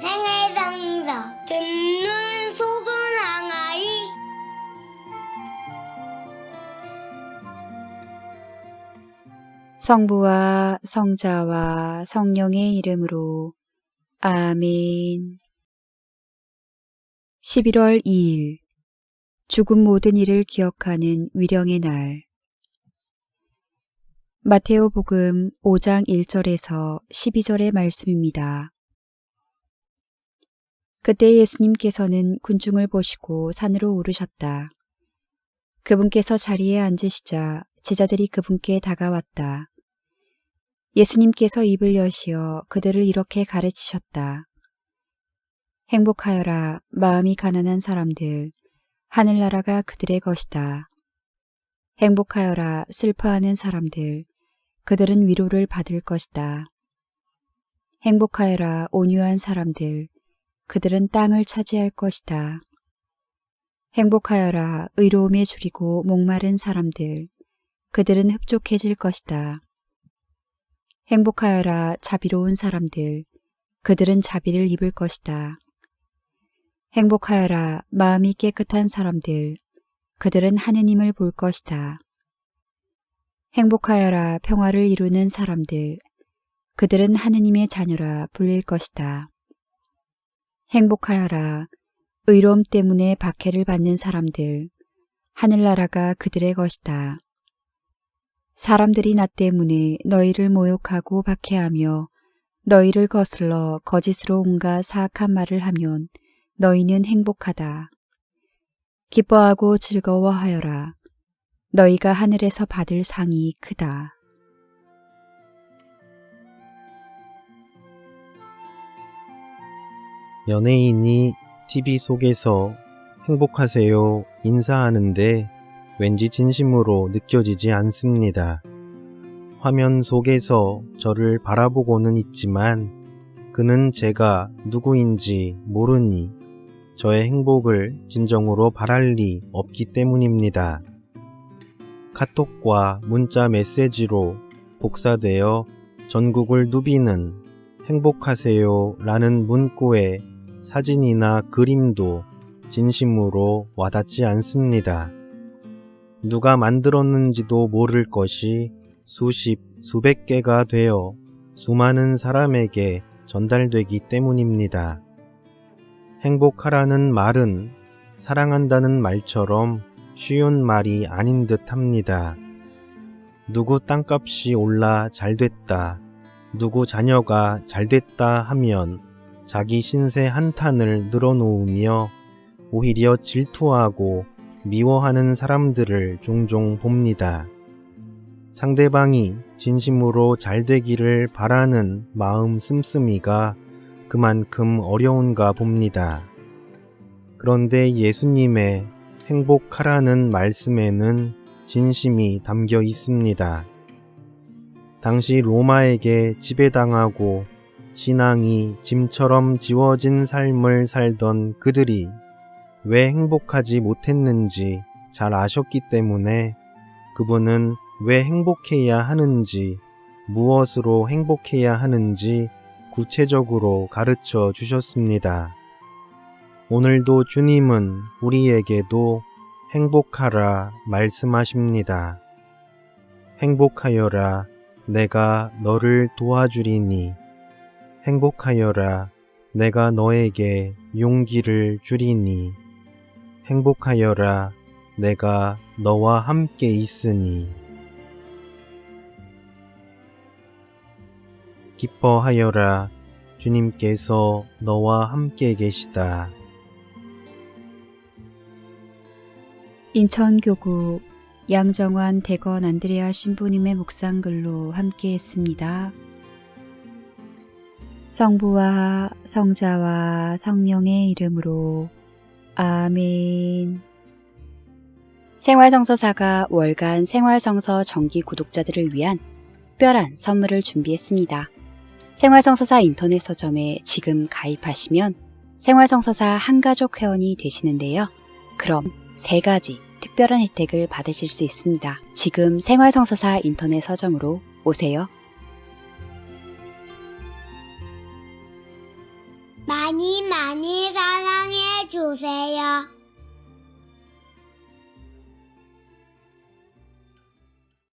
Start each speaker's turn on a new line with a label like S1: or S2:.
S1: 생활상사. 듣는 속은 항아리.
S2: 성부와 성자와 성령의 이름으로. 아멘. 11월 2일. 죽은 모든 일을 기억하는 위령의 날 마테오 복음 5장 1절에서 12절의 말씀입니다. 그때 예수님께서는 군중을 보시고 산으로 오르셨다. 그분께서 자리에 앉으시자 제자들이 그분께 다가왔다. 예수님께서 입을 여시어 그들을 이렇게 가르치셨다. 행복하여라 마음이 가난한 사람들 하늘나라가 그들의 것이다. 행복하여라 슬퍼하는 사람들 그들은 위로를 받을 것이다. 행복하여라 온유한 사람들 그들은 땅을 차지할 것이다. 행복하여라 의로움에 줄이고 목마른 사람들 그들은 흡족해질 것이다. 행복하여라 자비로운 사람들 그들은 자비를 입을 것이다. 행복하여라 마음이 깨끗한 사람들 그들은 하느님을 볼 것이다. 행복하여라 평화를 이루는 사람들 그들은 하느님의 자녀라 불릴 것이다. 행복하여라 의로움 때문에 박해를 받는 사람들 하늘나라가 그들의 것이다. 사람들이 나 때문에 너희를 모욕하고 박해하며 너희를 거슬러 거짓으로 온갖 사악한 말을 하면 너희는 행복하다. 기뻐하고 즐거워하여라. 너희가 하늘에서 받을 상이 크다.
S3: 연예인이 TV 속에서 행복하세요 인사하는데 왠지 진심으로 느껴지지 않습니다. 화면 속에서 저를 바라보고는 있지만 그는 제가 누구인지 모르니 저의 행복을 진정으로 바랄 리 없기 때문입니다. 카톡과 문자 메시지로 복사되어 전국을 누비는 행복하세요 라는 문구에 사진이나 그림도 진심으로 와닿지 않습니다. 누가 만들었는지도 모를 것이 수십, 수백 개가 되어 수많은 사람에게 전달되기 때문입니다. 행복하라는 말은 사랑한다는 말처럼 쉬운 말이 아닌 듯 합니다. 누구 땅값이 올라 잘 됐다. 누구 자녀가 잘 됐다 하면 자기 신세 한탄을 늘어놓으며 오히려 질투하고 미워하는 사람들을 종종 봅니다. 상대방이 진심으로 잘 되기를 바라는 마음 씀씀이가 그만큼 어려운가 봅니다. 그런데 예수님의 행복하라는 말씀에는 진심이 담겨 있습니다. 당시 로마에게 지배당하고 신앙이 짐처럼 지워진 삶을 살던 그들이 왜 행복하지 못했는지 잘 아셨기 때문에 그분은 왜 행복해야 하는지, 무엇으로 행복해야 하는지 구체적으로 가르쳐 주셨습니다. 오늘도 주님은 우리에게도 행복하라 말씀하십니다. 행복하여라 내가 너를 도와주리니 행복하여라 내가 너에게 용기를 주리니 행복하여라 내가 너와 함께 있으니 기뻐하여라 주님께서 너와 함께 계시다.
S2: 인천교구 양정환 대건 안드레아 신부님의 묵상글로 함께했습니다. 성부와 성자와 성령의 이름으로 아멘. 생활성서사가 월간 생활성서 정기 구독자들을 위한 특별한 선물을 준비했습니다. 생활성서사 인터넷 서점에 지금 가입하시면 생활성서사 한가족 회원이 되시는데요. 그럼 세 가지 특별한 혜택을 받으실 수 있습니다. 지금 생활성서사 인터넷 서점으로 오세요.
S1: 많이 많이 사랑해 주세요.